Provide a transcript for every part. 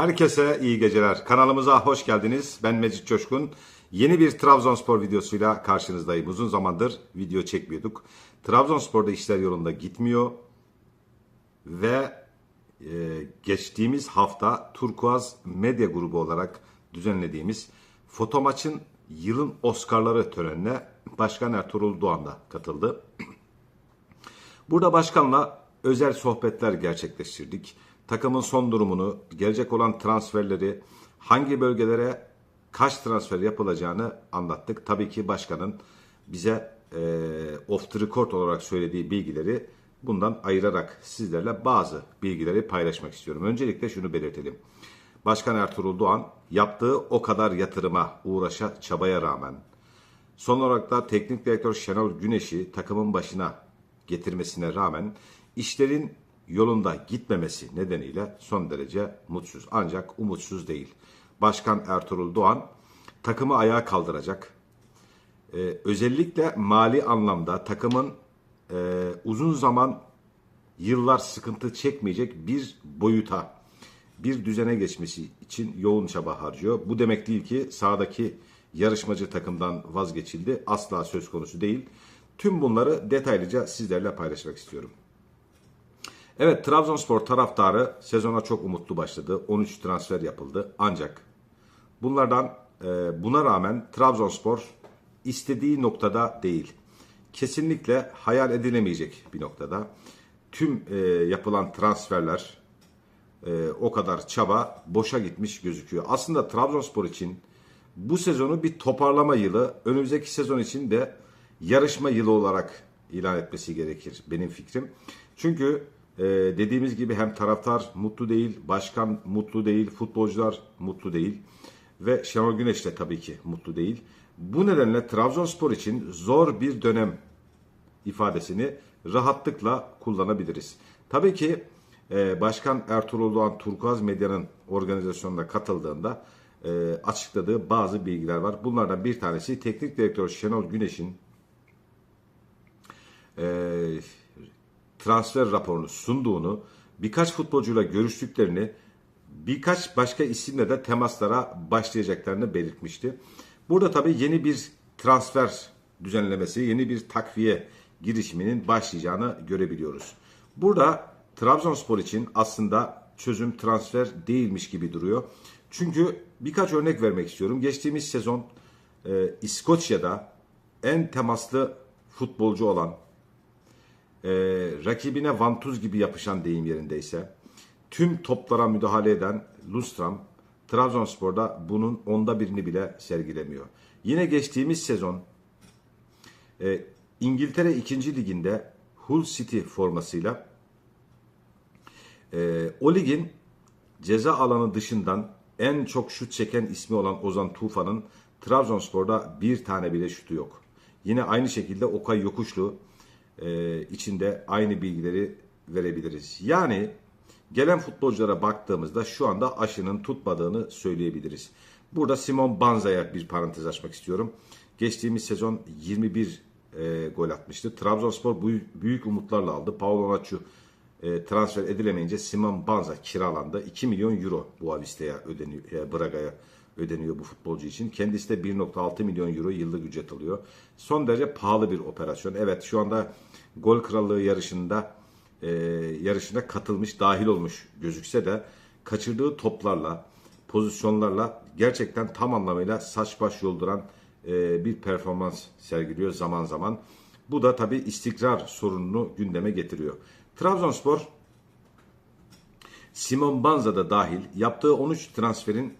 Herkese iyi geceler. Kanalımıza hoş geldiniz. Ben Mecit Coşkun. Yeni bir Trabzonspor videosuyla karşınızdayım. Uzun zamandır video çekmiyorduk. Trabzonspor'da işler yolunda gitmiyor. Ve e, geçtiğimiz hafta Turkuaz Medya Grubu olarak düzenlediğimiz foto maçın yılın Oscar'ları törenine Başkan Ertuğrul Doğan da katıldı. Burada başkanla özel sohbetler gerçekleştirdik. Takımın son durumunu, gelecek olan transferleri, hangi bölgelere kaç transfer yapılacağını anlattık. Tabii ki başkanın bize e, off the record olarak söylediği bilgileri bundan ayırarak sizlerle bazı bilgileri paylaşmak istiyorum. Öncelikle şunu belirtelim. Başkan Ertuğrul Doğan yaptığı o kadar yatırıma, uğraşa, çabaya rağmen Son olarak da teknik direktör Şenol Güneş'i takımın başına getirmesine rağmen işlerin yolunda gitmemesi nedeniyle son derece mutsuz. Ancak umutsuz değil. Başkan Ertuğrul Doğan takımı ayağa kaldıracak. Ee, özellikle mali anlamda takımın e, uzun zaman yıllar sıkıntı çekmeyecek bir boyuta, bir düzene geçmesi için yoğun çaba harcıyor. Bu demek değil ki sahadaki yarışmacı takımdan vazgeçildi. Asla söz konusu değil. Tüm bunları detaylıca sizlerle paylaşmak istiyorum. Evet Trabzonspor taraftarı sezona çok umutlu başladı. 13 transfer yapıldı. Ancak bunlardan e, buna rağmen Trabzonspor istediği noktada değil. Kesinlikle hayal edilemeyecek bir noktada. Tüm e, yapılan transferler e, o kadar çaba boşa gitmiş gözüküyor. Aslında Trabzonspor için bu sezonu bir toparlama yılı, önümüzdeki sezon için de yarışma yılı olarak ilan etmesi gerekir benim fikrim. Çünkü e, dediğimiz gibi hem taraftar mutlu değil, başkan mutlu değil, futbolcular mutlu değil ve Şenol Güneş de tabii ki mutlu değil. Bu nedenle Trabzonspor için zor bir dönem ifadesini rahatlıkla kullanabiliriz. Tabii ki e, Başkan Ertuğrul Doğan Turkuaz Medya'nın organizasyonuna katıldığında e, açıkladığı bazı bilgiler var. Bunlardan bir tanesi teknik direktör Şenol Güneş'in e, transfer raporunu sunduğunu, birkaç futbolcuyla görüştüklerini, birkaç başka isimle de temaslara başlayacaklarını belirtmişti. Burada tabii yeni bir transfer düzenlemesi, yeni bir takviye girişiminin başlayacağını görebiliyoruz. Burada Trabzonspor için aslında çözüm transfer değilmiş gibi duruyor. Çünkü birkaç örnek vermek istiyorum. Geçtiğimiz sezon e, İskoçya'da en temaslı futbolcu olan, e, rakibine vantuz gibi yapışan deyim yerindeyse, tüm toplara müdahale eden Lustram, Trabzonspor'da bunun onda birini bile sergilemiyor. Yine geçtiğimiz sezon e, İngiltere 2. Liginde Hull City formasıyla e, o ligin ceza alanı dışından en çok şut çeken ismi olan Ozan Tufan'ın Trabzonspor'da bir tane bile şutu yok. Yine aynı şekilde Okay Yokuşlu e, içinde aynı bilgileri verebiliriz. Yani gelen futbolculara baktığımızda şu anda aşının tutmadığını söyleyebiliriz. Burada Simon Banza'ya bir parantez açmak istiyorum. Geçtiğimiz sezon 21 e, gol atmıştı. Trabzonspor büyük, büyük umutlarla aldı. Paulo Nacho e, transfer edilemeyince Simon Banza kiralandı. 2 milyon euro bu Avista'ya ödeniyor, e, Braga'ya ödeniyor bu futbolcu için. Kendisi de 1.6 milyon euro yıllık ücret alıyor. Son derece pahalı bir operasyon. Evet şu anda gol krallığı yarışında e, yarışına katılmış, dahil olmuş gözükse de kaçırdığı toplarla, pozisyonlarla gerçekten tam anlamıyla saç baş yolduran e, bir performans sergiliyor zaman zaman. Bu da tabii istikrar sorununu gündeme getiriyor. Trabzonspor Simon Banza da dahil yaptığı 13 transferin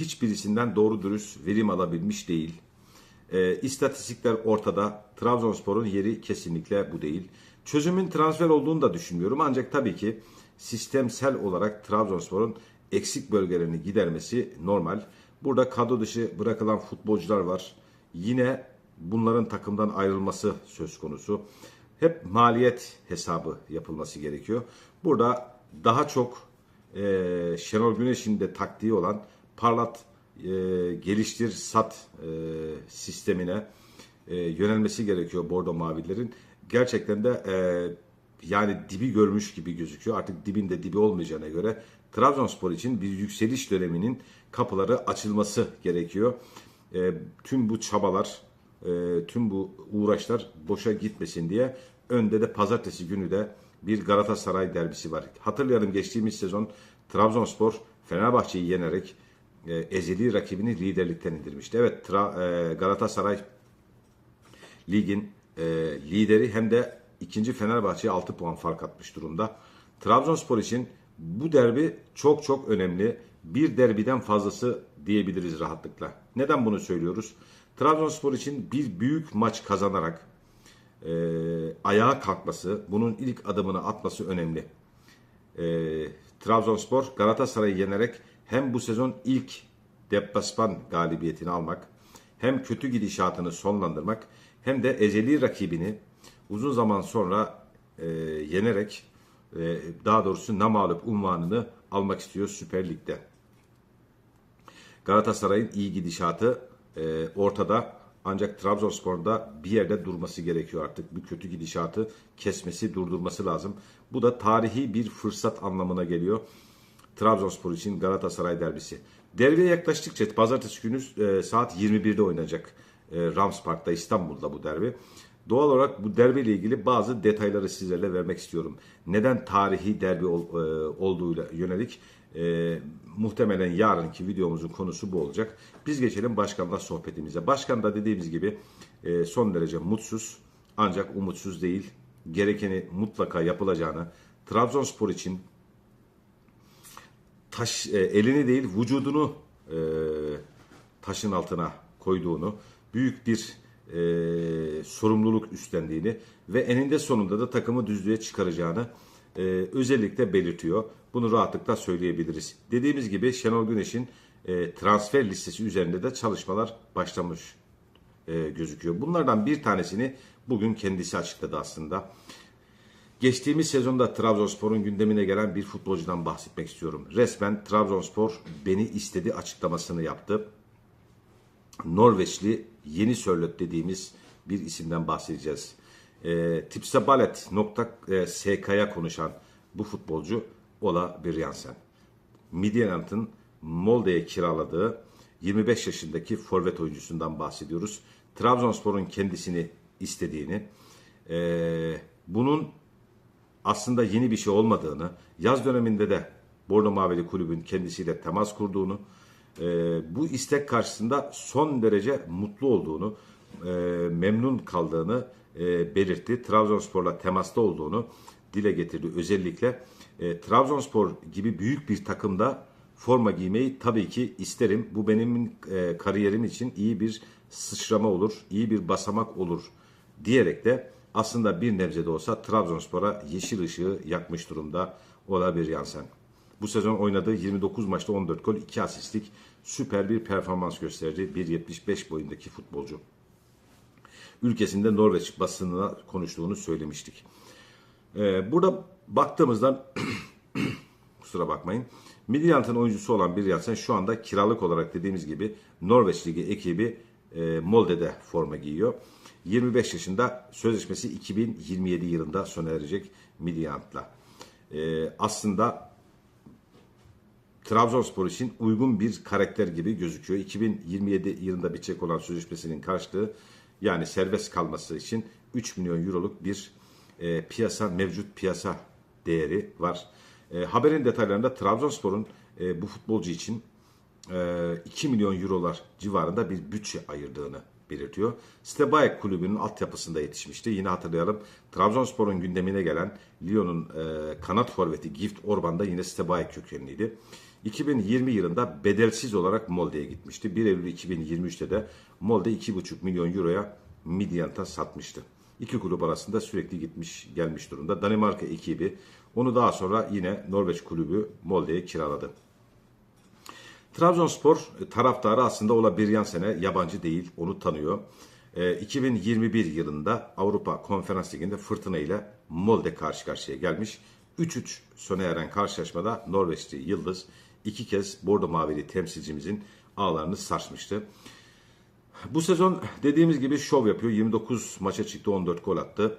hiçbirisinden doğru dürüst verim alabilmiş değil. E, istatistikler ortada. Trabzonspor'un yeri kesinlikle bu değil. Çözümün transfer olduğunu da düşünmüyorum. Ancak tabii ki sistemsel olarak Trabzonspor'un eksik bölgelerini gidermesi normal. Burada kadro dışı bırakılan futbolcular var. Yine bunların takımdan ayrılması söz konusu. Hep maliyet hesabı yapılması gerekiyor. Burada daha çok e, Şenol Güneş'in de taktiği olan parlat, e, geliştir, sat e, sistemine e, yönelmesi gerekiyor Bordo Mavilerin. Gerçekten de e, yani dibi görmüş gibi gözüküyor. Artık dibinde dibi olmayacağına göre Trabzonspor için bir yükseliş döneminin kapıları açılması gerekiyor. E, tüm bu çabalar, e, tüm bu uğraşlar boşa gitmesin diye önde de pazartesi günü de bir Galatasaray derbisi var. Hatırlayalım geçtiğimiz sezon Trabzonspor Fenerbahçe'yi yenerek e, ezeli rakibini liderlikten indirmişti. Evet Tra- e, Galatasaray ligin e, lideri hem de ikinci Fenerbahçe'ye 6 puan fark atmış durumda. Trabzonspor için bu derbi çok çok önemli. Bir derbiden fazlası diyebiliriz rahatlıkla. Neden bunu söylüyoruz? Trabzonspor için bir büyük maç kazanarak e, ayağa kalkması, bunun ilk adımını atması önemli. E, Trabzonspor Galatasaray'ı yenerek hem bu sezon ilk deplasman galibiyetini almak, hem kötü gidişatını sonlandırmak, hem de ezeli rakibini uzun zaman sonra e, yenerek, e, daha doğrusu namalup unvanını almak istiyor Süper Lig'de. Galatasaray'ın iyi gidişatı e, ortada. Ancak Trabzonspor'da bir yerde durması gerekiyor artık. Bu kötü gidişatı kesmesi, durdurması lazım. Bu da tarihi bir fırsat anlamına geliyor. Trabzonspor için Galatasaray derbisi. Derbiye yaklaştıkça pazartesi günü e, saat 21'de oynanacak e, Rams Park'ta İstanbul'da bu derbi. Doğal olarak bu derbiyle ilgili bazı detayları sizlerle vermek istiyorum. Neden tarihi derbi ol, e, olduğuyla yönelik e, muhtemelen yarınki videomuzun konusu bu olacak. Biz geçelim başkanla sohbetimize. Başkan da dediğimiz gibi e, son derece mutsuz ancak umutsuz değil. Gerekeni mutlaka yapılacağını, Trabzonspor için taş e, elini değil vücudunu e, taşın altına koyduğunu, büyük bir e, sorumluluk üstlendiğini ve eninde sonunda da takımı düzlüğe çıkaracağını e, özellikle belirtiyor. Bunu rahatlıkla söyleyebiliriz. Dediğimiz gibi Şenol Güneş'in e, transfer listesi üzerinde de çalışmalar başlamış e, gözüküyor. Bunlardan bir tanesini bugün kendisi açıkladı aslında. Geçtiğimiz sezonda Trabzonspor'un gündemine gelen bir futbolcudan bahsetmek istiyorum. Resmen Trabzonspor beni istedi açıklamasını yaptı. Norveçli Yeni Sörlöt dediğimiz bir isimden bahsedeceğiz. E, Tipsabalet.sk'ya konuşan bu futbolcu Ola Birjansen. Midtjylland'ın Molde'ye kiraladığı 25 yaşındaki forvet oyuncusundan bahsediyoruz. Trabzonspor'un kendisini istediğini, e, bunun aslında yeni bir şey olmadığını, yaz döneminde de Bordo Mavili kulübün kendisiyle temas kurduğunu, e, bu istek karşısında son derece mutlu olduğunu, e, memnun kaldığını e, belirtti. Trabzonspor'la temasta olduğunu dile getirdi. Özellikle e, Trabzonspor gibi büyük bir takımda forma giymeyi tabii ki isterim. Bu benim e, kariyerim için iyi bir sıçrama olur, iyi bir basamak olur diyerek de aslında bir nebze de olsa Trabzonspor'a yeşil ışığı yakmış durumda Ola bir Yansen. Bu sezon oynadığı 29 maçta 14 gol, 2 asistlik süper bir performans gösterdi. 1.75 boyundaki futbolcu. Ülkesinde Norveç basınına konuştuğunu söylemiştik. Ee, burada baktığımızda kusura bakmayın. Midtjylland'ın oyuncusu olan bir Yansen şu anda kiralık olarak dediğimiz gibi Norveç Ligi ekibi e, Molde'de forma giyiyor. 25 yaşında sözleşmesi 2027 yılında sona erecek Midtjylland'la. E, aslında Trabzonspor için uygun bir karakter gibi gözüküyor. 2027 yılında bitecek olan sözleşmesinin karşılığı yani serbest kalması için 3 milyon euroluk bir e, piyasa mevcut piyasa değeri var. E, haberin detaylarında Trabzonspor'un e, bu futbolcu için 2 milyon eurolar civarında bir bütçe ayırdığını belirtiyor. Stebayek kulübünün altyapısında yetişmişti. Yine hatırlayalım Trabzonspor'un gündemine gelen Lyon'un e, kanat forveti Gift Orban da yine Stebayek kökenliydi. 2020 yılında bedelsiz olarak Molde'ye gitmişti. 1 Eylül 2023'te de Molde 2,5 milyon euroya Midtjylland'a satmıştı. İki kulüp arasında sürekli gitmiş gelmiş durumda. Danimarka ekibi onu daha sonra yine Norveç kulübü Molde'ye kiraladı. Trabzonspor taraftarı aslında Ola Birjansen'e yabancı değil, onu tanıyor. E, 2021 yılında Avrupa Konferans Ligi'nde Fırtına ile Molde karşı karşıya gelmiş. 3-3 sona eren karşılaşmada Norveçli Yıldız iki kez Bordo Mavili temsilcimizin ağlarını sarsmıştı. Bu sezon dediğimiz gibi şov yapıyor. 29 maça çıktı 14 gol attı.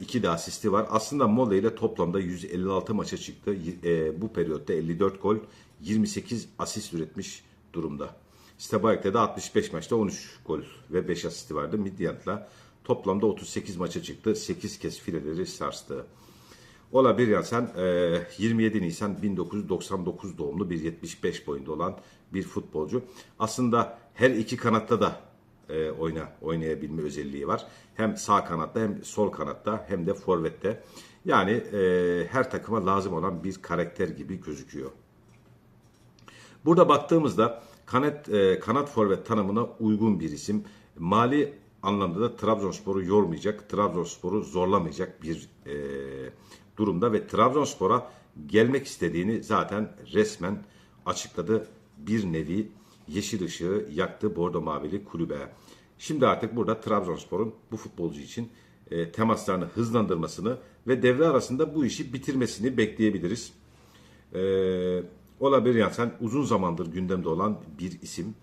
2 de asisti var. Aslında Mole ile toplamda 156 maça çıktı. E, bu periyotta 54 gol 28 asist üretmiş durumda. Stebayek'te de 65 maçta 13 gol ve 5 asisti vardı. Midyant'la toplamda 38 maça çıktı. 8 kez fileleri sarstı. Ola bir sen 27 Nisan 1999 doğumlu bir 75 boyunda olan bir futbolcu. Aslında her iki kanatta da e, oyna oynayabilme özelliği var. Hem sağ kanatta hem sol kanatta hem de forvette. Yani e, her takıma lazım olan bir karakter gibi gözüküyor. Burada baktığımızda kanat e, kanat forvet tanımına uygun bir isim. Mali anlamda da Trabzonspor'u yormayacak, Trabzonspor'u zorlamayacak bir e, durumda ve Trabzonspor'a gelmek istediğini zaten resmen açıkladı. Bir nevi yeşil ışığı yaktı Bordo Mavili kulübe. Şimdi artık burada Trabzonspor'un bu futbolcu için e, temaslarını hızlandırmasını ve devre arasında bu işi bitirmesini bekleyebiliriz. E, olabilir yani sen uzun zamandır gündemde olan bir isim.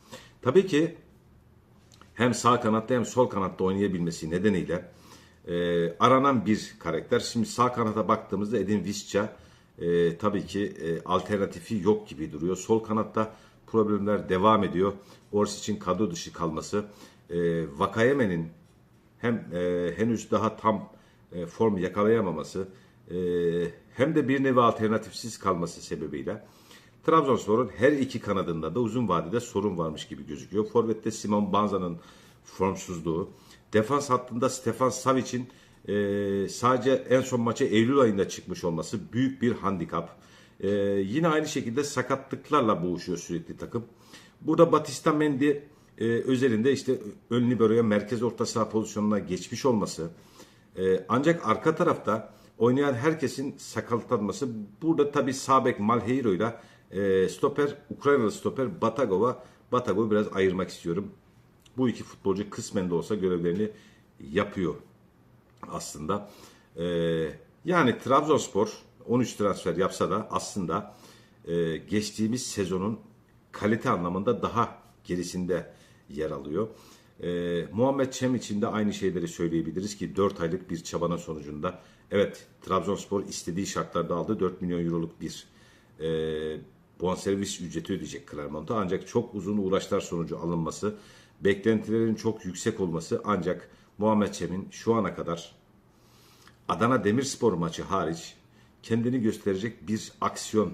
Tabii ki hem sağ kanatta hem sol kanatta oynayabilmesi nedeniyle e, aranan bir karakter. Şimdi sağ kanata baktığımızda Edin Visca e, tabii ki e, alternatifi yok gibi duruyor. Sol kanatta problemler devam ediyor. Ors için kadro dışı kalması. E, Vakayeme'nin hem e, henüz daha tam e, form yakalayamaması e, hem de bir nevi alternatifsiz kalması sebebiyle Trabzonspor'un her iki kanadında da uzun vadede sorun varmış gibi gözüküyor. Forvet'te Simon Banza'nın formsuzluğu, defans hattında Stefan Savic'in e, sadece en son maça Eylül ayında çıkmış olması büyük bir handikap. E, yine aynı şekilde sakatlıklarla boğuşuyor sürekli takım. Burada Batista Mendy e, özelinde işte ön liberoya merkez orta saha pozisyonuna geçmiş olması. E, ancak arka tarafta oynayan herkesin sakatlanması. Burada tabi Sabek Malheiro ile e, stoper, Ukraynalı stoper Batagova. Batagov'u biraz ayırmak istiyorum. Bu iki futbolcu kısmen de olsa görevlerini yapıyor aslında. E, yani Trabzonspor 13 transfer yapsa da aslında e, geçtiğimiz sezonun kalite anlamında daha gerisinde yer alıyor. E, Muhammed Çem için de aynı şeyleri söyleyebiliriz ki 4 aylık bir çabanın sonucunda evet Trabzonspor istediği şartlarda aldı 4 milyon euroluk bir e, bonservis ücreti ödeyecek Clermont'a ancak çok uzun uğraşlar sonucu alınması beklentilerin çok yüksek olması ancak Muhammed Çem'in şu ana kadar Adana Demirspor maçı hariç kendini gösterecek bir aksiyon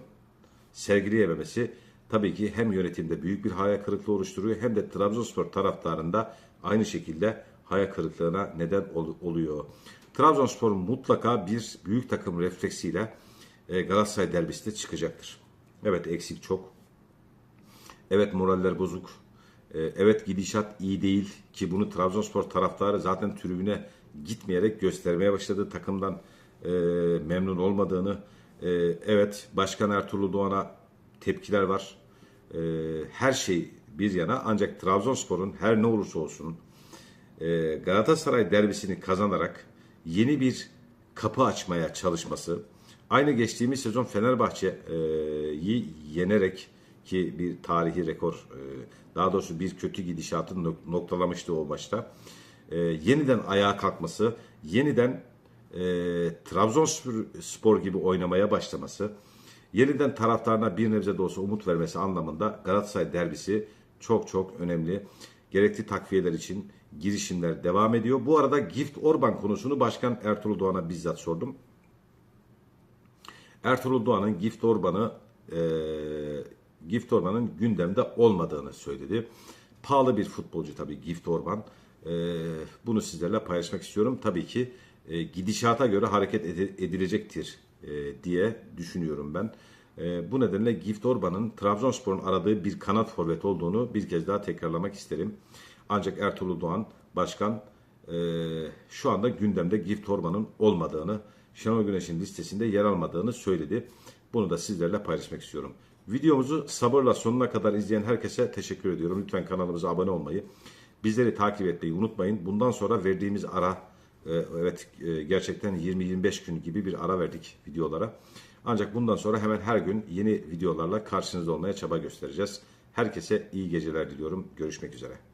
sergileyememesi tabii ki hem yönetimde büyük bir hayal kırıklığı oluşturuyor hem de Trabzonspor taraftarında aynı şekilde hayal kırıklığına neden ol- oluyor. Trabzonspor mutlaka bir büyük takım refleksiyle e, Galatasaray derbisinde çıkacaktır. Evet eksik çok. Evet moraller bozuk. E, evet gidişat iyi değil ki bunu Trabzonspor taraftarı zaten tribüne gitmeyerek göstermeye başladı. Takımdan e, memnun olmadığını. E, evet Başkan Ertuğrul Doğan'a tepkiler var. E, her şey bir yana ancak Trabzonspor'un her ne olursa olsun e, Galatasaray derbisini kazanarak yeni bir kapı açmaya çalışması, aynı geçtiğimiz sezon Fenerbahçe'yi yenerek ki bir tarihi rekor, e, daha doğrusu bir kötü gidişatı nok- noktalamıştı o maçta. E, yeniden ayağa kalkması, yeniden e, Trabzonspor spor gibi oynamaya başlaması, yeniden taraftarına bir nebze de olsa umut vermesi anlamında Galatasaray derbisi çok çok önemli. Gerekli takviyeler için girişimler devam ediyor. Bu arada Gift Orban konusunu Başkan Ertuğrul Doğan'a bizzat sordum. Ertuğrul Doğan'ın Gift Orban'ı e, Gift Orban'ın gündemde olmadığını söyledi. Pahalı bir futbolcu tabii Gift Orban. E, bunu sizlerle paylaşmak istiyorum. Tabii ki e, gidişata göre hareket edi- edilecektir e, diye düşünüyorum ben. E, bu nedenle Gift Orban'ın Trabzonspor'un aradığı bir kanat forvet olduğunu bir kez daha tekrarlamak isterim. Ancak Ertuğrul Doğan Başkan e, şu anda gündemde Gift Orban'ın olmadığını, Şenol Güneş'in listesinde yer almadığını söyledi. Bunu da sizlerle paylaşmak istiyorum. Videomuzu sabırla sonuna kadar izleyen herkese teşekkür ediyorum. Lütfen kanalımıza abone olmayı, bizleri takip etmeyi unutmayın. Bundan sonra verdiğimiz ara, e, evet e, gerçekten 20-25 gün gibi bir ara verdik videolara. Ancak bundan sonra hemen her gün yeni videolarla karşınızda olmaya çaba göstereceğiz. Herkese iyi geceler diliyorum. Görüşmek üzere.